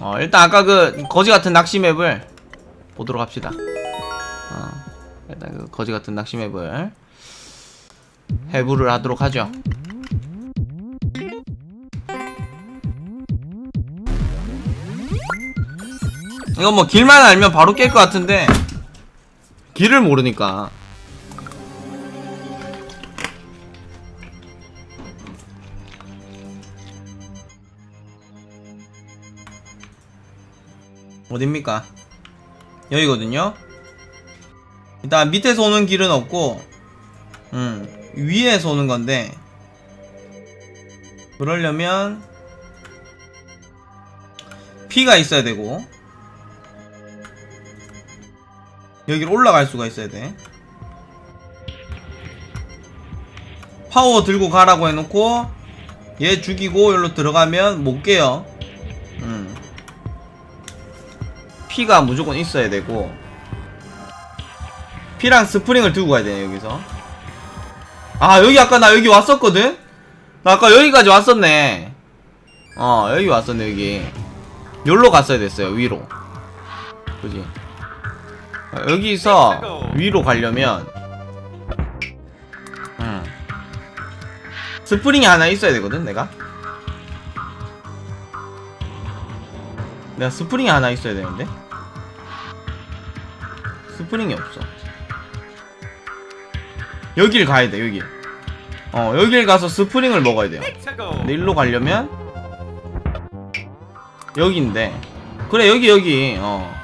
어, 일단 아까 그 거지 같은 낚시 맵을 보도록 합시다. 어, 일단 그 거지 같은 낚시 맵을 해부를 하도록 하죠. 이거 뭐 길만 알면 바로 깰 것 같은데 길을 모르니까 어딥니까? 여기거든요. 일단 밑에서 오는 길은 없고, 음 위에서 오는 건데 그러려면 피가 있어야 되고 여기로 올라갈 수가 있어야 돼. 파워 들고 가라고 해놓고 얘 죽이고 여기로 들어가면 못 깨요. 피가 무조건 있어야 되고 피랑 스프링을 들고 가야 돼요 여기서. 아 여기 아까 나 여기 왔었거든? 나 아까 여기까지 왔었네. 어 여기 왔었네 여기. 여기로 갔어야 됐어요 위로. 그지? 어, 여기서 위로 가려면 음. 스프링이 하나 있어야 되거든 내가? 내가 스프링이 하나 있어야 되는데 스프링이 없어. 여길 가야 돼 여길. 어 여길 가서 스프링을 먹어야 돼요. 근데 일로 가려면 여기인데. 그래 여기 여기. 어.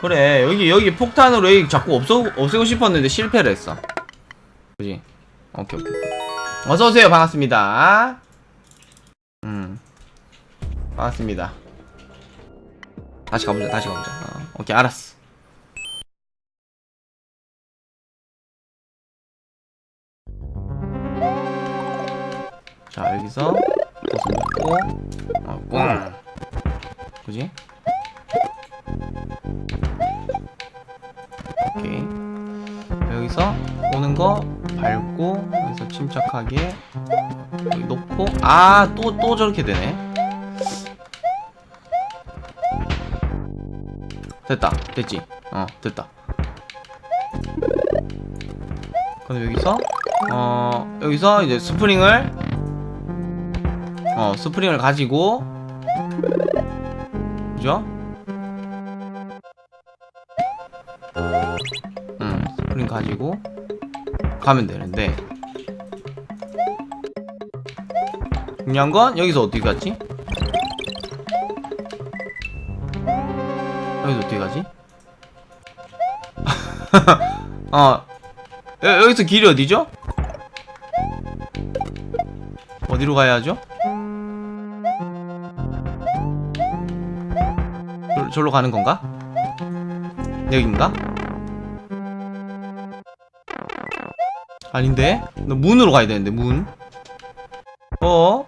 그래 여기 여기 폭탄으로 여기 자꾸 없어 없애고 싶었는데 실패를 했어. 그지? 오케이 오케이 오케이. 어서 오세요. 반갑습니다. 음. 반갑습니다. 다시 가보자 다시 가보자. 어, 오케이 알았어 여기서 버섯 먹고 어, 꽝 그지? 오케이. 여기서 오는 거 밟고 여기서 침착하게 여기 놓고 아 또또 저렇게 되네. 됐다. 됐지? 어 됐다. 그럼 여기서 어 여기서 이제 스프링을 어 스프링을 가지고 그죠? 음 스프링 가지고 가면 되는데 중요한 건 여기서 어떻게 갔지? 여기서 어떻게 가지? 어 여, 여기서 길이 어디죠? 어디로 가야 하죠? 저, 절로 가는 건가? 여긴가? 아닌데? 나 문으로 가야 되는데 문 어?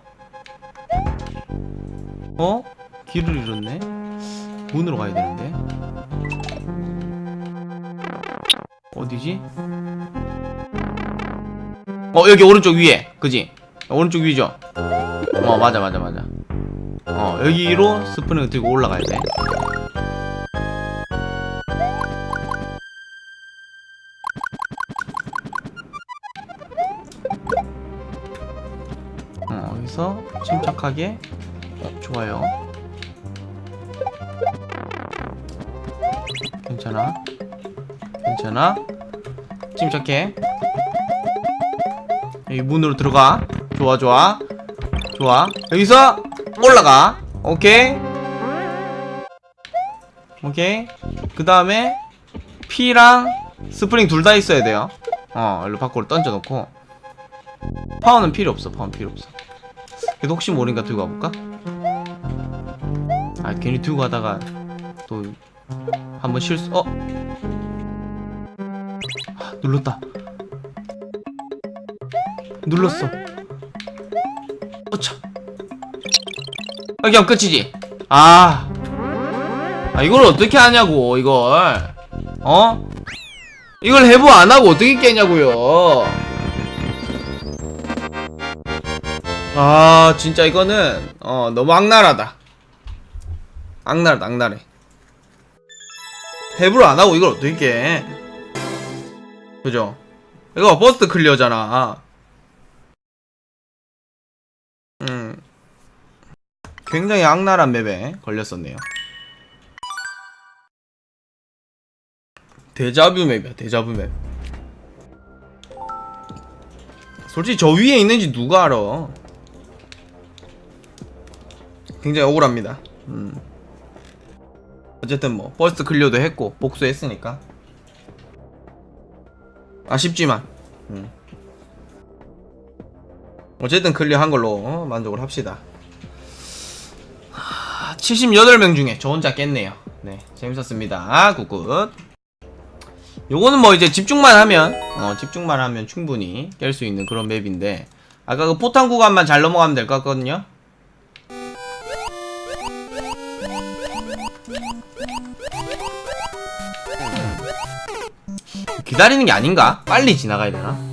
어? 길을 잃었네 문으로 가야 되는데 어디지? 어 여기 오른쪽 위에 그지? 오른쪽 위죠? 어 맞아 맞아 맞아 어 여기로 스프링을 들고 올라가야 돼. 어, 여기서 침착하게. 어, 좋아요. 괜찮아? 괜찮아? 침착해. 여기 문으로 들어가. 좋아 좋아. 좋아. 여기서 올라가. 오케이? 오케이? 그 다음에 P랑 스프링 둘 다 있어야 돼요. 어 일로 밖으로 던져놓고. 파워는 필요 없어 파워는 필요 없어. 그래도 혹시 모르니까 들고 가볼까? 아 괜히 들고 가다가 또 한번 실수 어? 아, 눌렀다. 눌렀어 아, 그냥 끝이지? 아, 아 이걸 어떻게 하냐고 이걸. 어? 이걸 해부 안 하고 어떻게 깨냐고요? 아 진짜 이거는 어 너무 악랄하다. 악랄하다 악랄해. 해부를 안 하고 이걸 어떻게 해 그죠? 이거 버스트 클리어잖아 굉장히 악랄한 맵에 걸렸었네요. 데자뷰 맵이야 데자뷰 맵. 솔직히 저 위에 있는지 누가 알아? 굉장히 억울합니다. 음. 어쨌든 뭐 버스트 클리어도 했고 복수했으니까. 아쉽지만 음. 어쨌든 클리어한 걸로 어, 만족을 합시다 78명 중에 저 혼자 깼네요 네 재밌었습니다 굿굿 요거는 뭐 이제 집중만 하면 어 집중만 하면 충분히 깰 수 있는 그런 맵인데 아까 그 포탄 구간만 잘 넘어가면 될 것 같거든요 기다리는 게 아닌가? 빨리 지나가야 되나?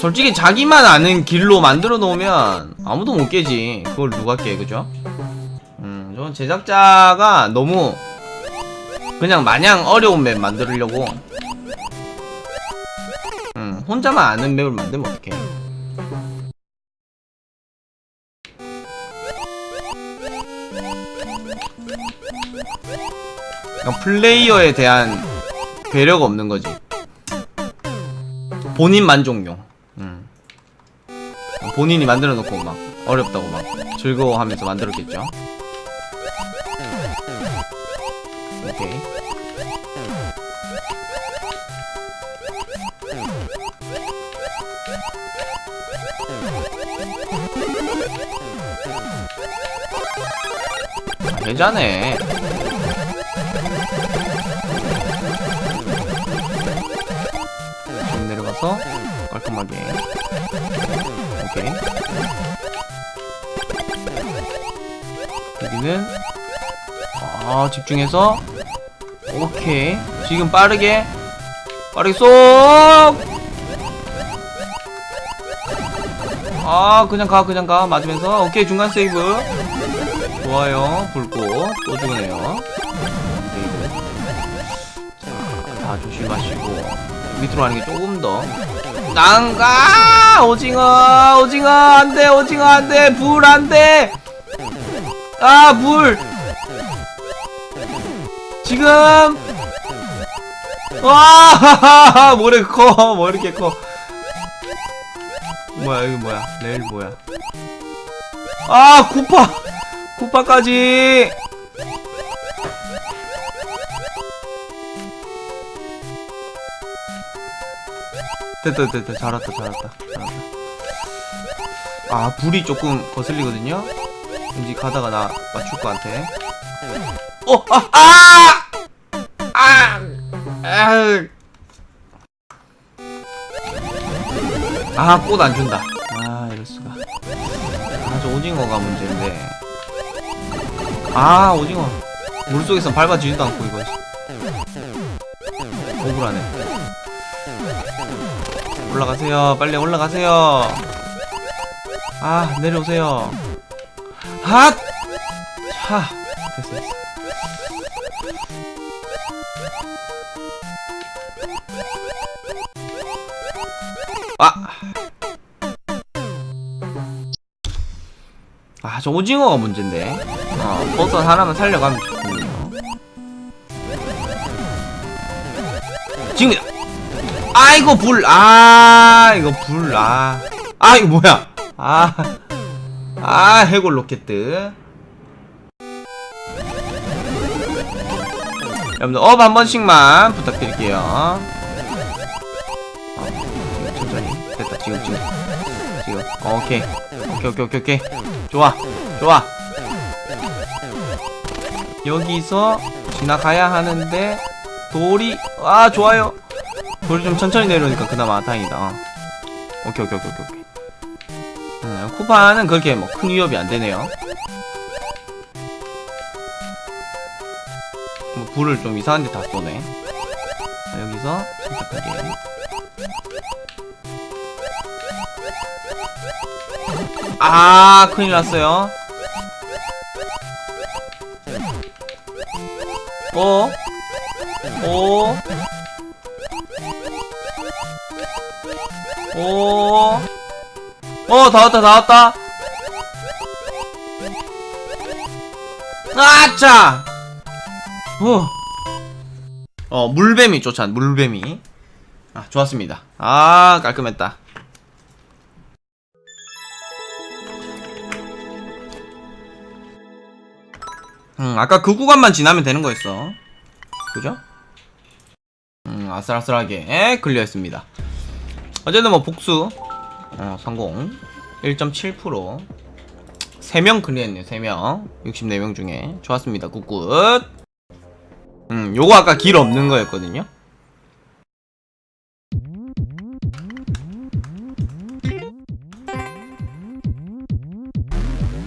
솔직히 자기만 아는 길로 만들어 놓으면 아무도 못 깨지. 그걸 누가 깨, 그죠? 음, 저는 제작자가 너무 그냥 마냥 어려운 맵 만들려고 음, 혼자만 아는 맵을 만들면 어떡해. 플레이어에 대한 배려가 없는 거지. 본인 만족용. 음. 본인이 만들어 놓고 막 어렵다고 막 즐거워하면서 만들었겠죠. 오케이. 아, 괜찮네. 좀 내려가서 깔끔하게 오케이. 여기는 아 집중해서. 오케이. 지금 빠르게. 빠르게 쏙! 아 그냥 가 그냥 가. 맞으면서. 오케이 중간 세이브. 좋아요. 불꽃 또 죽으네요. 세이브 자 조심하시고. 밑으로 가는 게 조금 더 난가? 오징어 오징어 안돼 오징어 안돼 불 안돼. 아불. 지금. 와 뭐래 커뭐 이렇게 커. 뭐야 여기 뭐야? 레일 뭐야? 아 쿠파. 쿠파까지 됐다 됐다 잘했다 잘했다 잘했다 아 불이 조금 거슬리거든요 왠지 가다가 나 맞출 것 같아 어! 아! 아! 아! 아! 아, 꽃 안 준다. 아, 이럴 수가. 아, 저 오징어가 문제인데. 아, 오징어. 물속에서 밟아지지도 않고, 이거. 억울하네. 올라가세요. 빨리 올라가세요. 아, 내려오세요. 핫! 차. 됐어, 됐어. 아! 아, 저 오징어가 문제인데. 어, 버섯 하나만 살려가면 좋군요. 지금이다! 아이고, 불! 아, 이거 불, 아. 아, 이거 뭐야! 아. 아, 해골 로켓. 여러분들, 업 한 번씩만 부탁드릴게요. 어, 천천히. 됐다, 지금, 지금. 지금. 어, 오케이. 오케이, 오케이, 오케이, 오케이. 좋아, 좋아. 여기서 지나가야 하는데, 돌이, 아, 좋아요. 돌이 좀 천천히 내려오니까 그나마 다행이다. 어. 오케이, 오케이, 오케이, 오케이. 음, 쿠파는 그렇게 뭐 큰 위협이 안 되네요. 뭐 불을 좀 이상한 데 다 쏘네. 자, 여기서 침착하게. 아 큰일 났어요 어? 오? 오? 어, 다 왔다, 다 왔다. 아짜! 후. 어, 물뱀이 쫓아, 물뱀이. 아, 좋았습니다. 아, 깔끔했다. 음, 아까 그 구간만 지나면 되는 거였어. 그죠? 음, 아슬아슬하게 클리어했습니다. 어쨌든 뭐 복수. 어, 성공. 1.7% 3명 클리어했네요 3명. 64명 중에. 좋았습니다. 굿굿. 음 요거 아까 길 없는 거였거든요.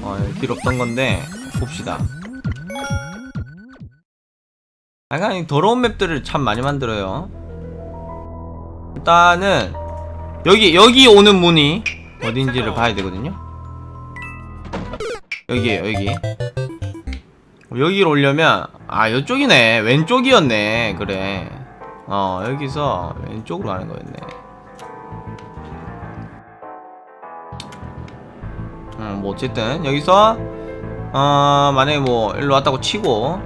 어, 길 없던 건데 봅시다. 약간 이 더러운 맵들을 참 많이 만들어요. 일단은 여기 여기 오는 문이 어딘지를 봐야 되거든요. 여기에요 여기. 여기로 오려면 아 이쪽이네 왼쪽이었네 그래. 어 여기서 왼쪽으로 가는 거였네. 음뭐 어쨌든 여기서 어 만약에 뭐 일로 왔다고 치고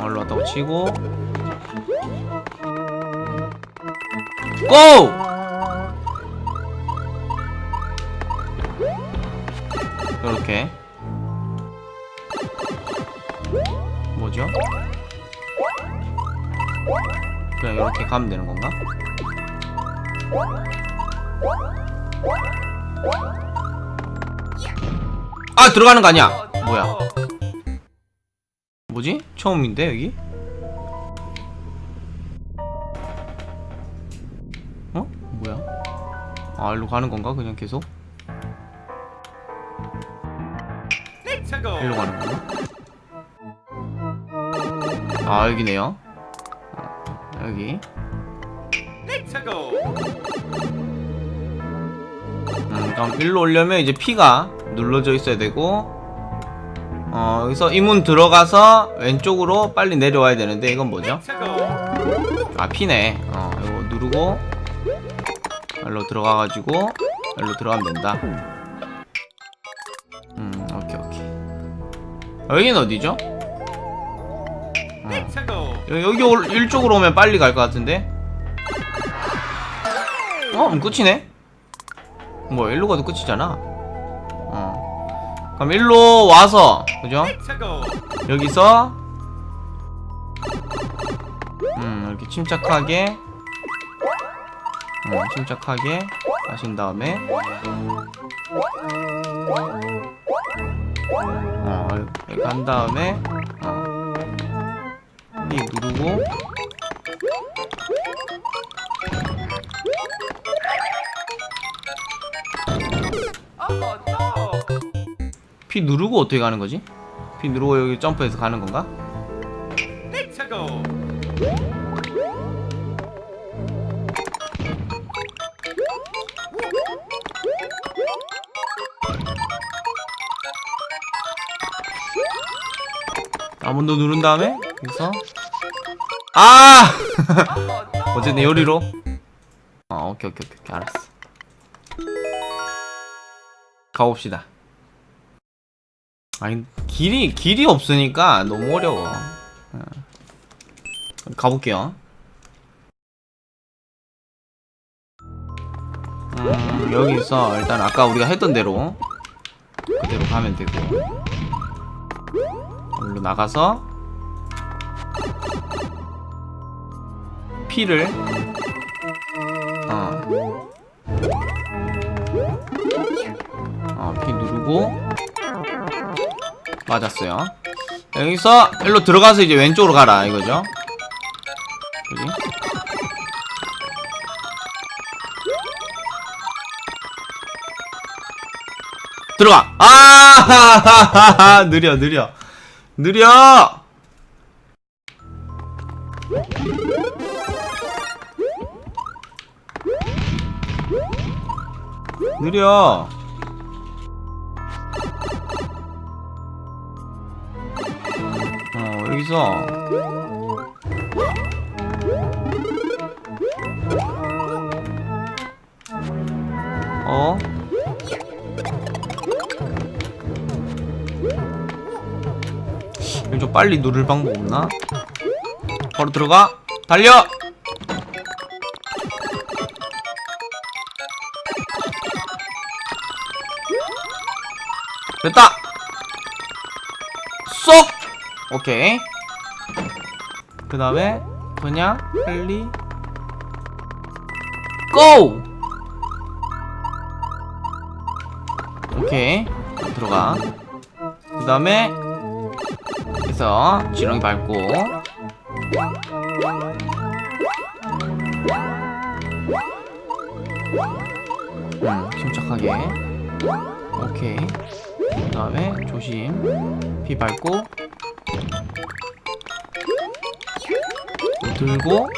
어, 일로 왔다고 치고 고! 이렇게 뭐죠? 그냥 이렇게 가면 되는 건가? 아 들어가는 거 아니야? 뭐야? 뭐지? 처음인데 여기? 아, 일로 가는 건가? 그냥 계속? 일로 가는 건가? 아, 여기네요. 어, 여기. 음, 그럼 일로 오려면 이제 P가 눌러져 있어야 되고, 어, 여기서 이 문 들어가서 왼쪽으로 빨리 내려와야 되는데, 이건 뭐죠? 아, P네. 어, 이거 누르고, 일로 들어가가지고 일로 들어가면 된다. 음, 오케이 오케이. 아, 여기는 어디죠? 어. 여- 여기 올, 일쪽으로 오면 빨리 갈 것 같은데? 어, 끝이네? 뭐 일로 가도 끝이잖아. 어. 그럼 일로 와서 그죠? 여기서 음 이렇게 침착하게 어, 침착하게 하신 다음에 어, 간 다음에 어, 이 누르고 P 누르고 어떻게 가는 거지? P 누르고 여기 점프해서 가는 건가? 더 누른 다음에 여기서 아! 어쨌든 요리로. 어 오케이 오케이 오케이, 오케이. 알았어. 가봅시다. 아니 길이 길이 없으니까 너무 어려워. 어. 가볼게요. 음 여기서 일단 아까 우리가 했던 대로 그대로 가면 되고 여기로 나가서 P를 어. 어, 누르고 맞았어요. 여기서 일로 들어가서 이제 왼쪽으로 가라 이거죠. 그지? 들어가. 아, 느려 느려 느려. 느려. 어, 여기서. 어? 좀 빨리 누를 방법 없나? 바로 들어가! 달려! 됐다! 쏙! 오케이. 그 다음에, 그냥, 빨리, 고! 오케이. 들어가. 그 다음에, 그래서, 지렁이 밟고, 음, 침착하게. 오케이. 그 다음에 조심. 비 밟고. 또 들고.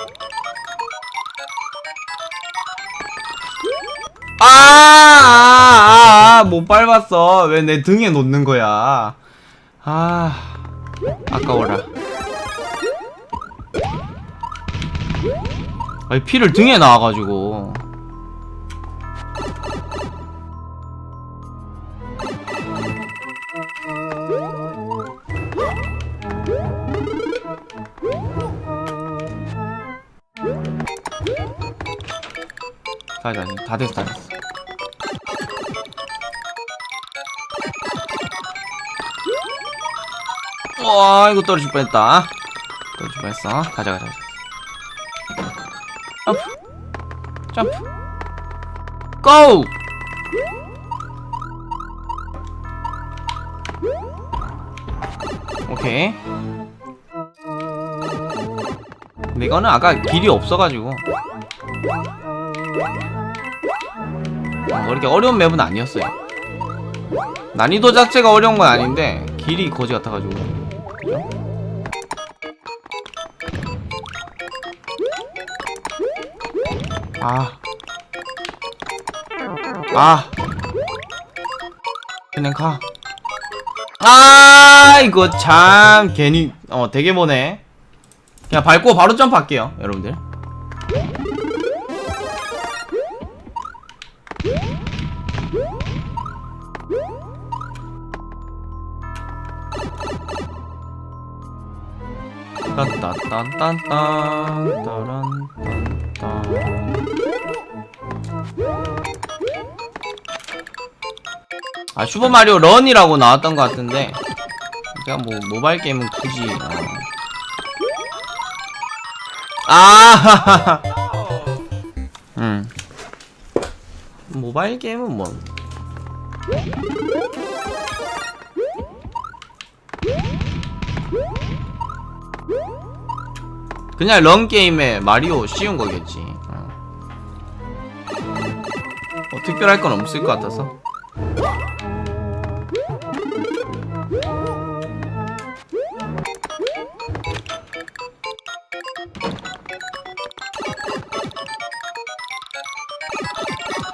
아, 아, 아, 못 밟았어. 왜 내 등에 놓는 거야. 아, 아까워라. 아니, 피를 등에 나와가지고. 다 됐어, 다 됐어. 와, 이거 떨어질 뻔했다. 떨어질 뻔했어. 가자, 가자. 점프. 점프. 고! 오케이. 근데 이거는 아까 길이 없어가지고. 어, 그렇게 어려운 맵은 아니었어요. 난이도 자체가 어려운 건 아닌데 길이 거지 같아가지고. 아. 아. 그냥 가. 아, 이거 참 괜히 어 되게 보네. 그냥 밟고 바로 점프할게요, 여러분들. 딴딴딴딴딴 따란 딴딴 아 슈퍼마리오 런이라고 나왔던 것 같은데 그냥 뭐 모바일 게임은 굳이 어. 아 음. 모바일 게임은 뭐 그냥 런 게임에 마리오 쉬운 거겠지. 어. 뭐 특별할 건 없을 것 같아서.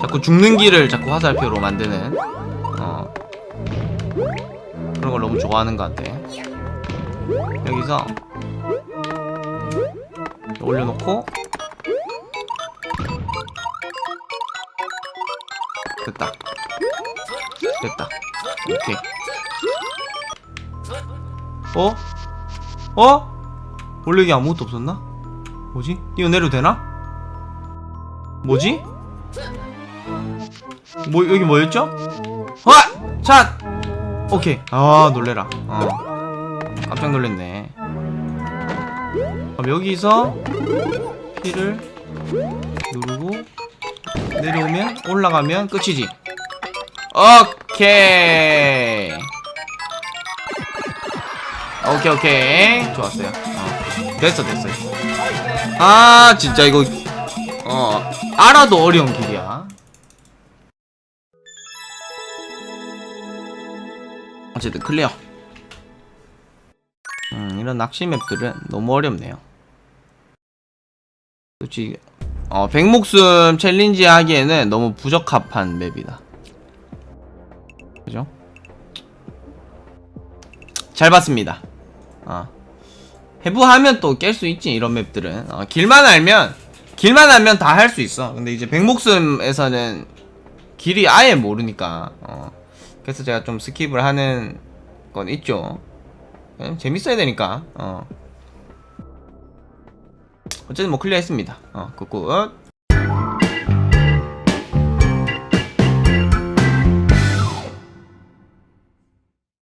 자꾸 죽는 길을 자꾸 화살표로 만드는 어 그런 걸 너무 좋아하는 것 같아 여기서 올려놓고 됐다 됐다 오케이 어? 어? 원래 여기 아무것도 없었나? 뭐지? 뛰어내려도 되나? 뭐지? 뭐 여기 뭐였죠? 와! 샷! 오케이. 아 놀래라. 어. 깜짝 놀랐네. 그럼 여기서 피를 누르고 내려오면 올라가면 끝이지. 오케이. 오케이 오케이. 좋았어요. 어. 됐어 됐어. 아 진짜 이거 어 알아도 어려운 길이 어쨌든 클리어. 음 이런 낚시 맵들은 너무 어렵네요. 솔직히 어 백목숨 챌린지 하기에는 너무 부적합한 맵이다. 그죠? 잘 봤습니다. 어. 해부하면 또 깰 수 있지 이런 맵들은. 어, 길만 알면 길만 알면 다 할 수 있어. 근데 이제 백목숨에서는 길이 아예 모르니까 어 그래서 제가 좀 스킵을 하는 건 있죠. 그냥 재밌어야 되니까. 어. 어쨌든 뭐 클리어 했습니다. 어 굿굿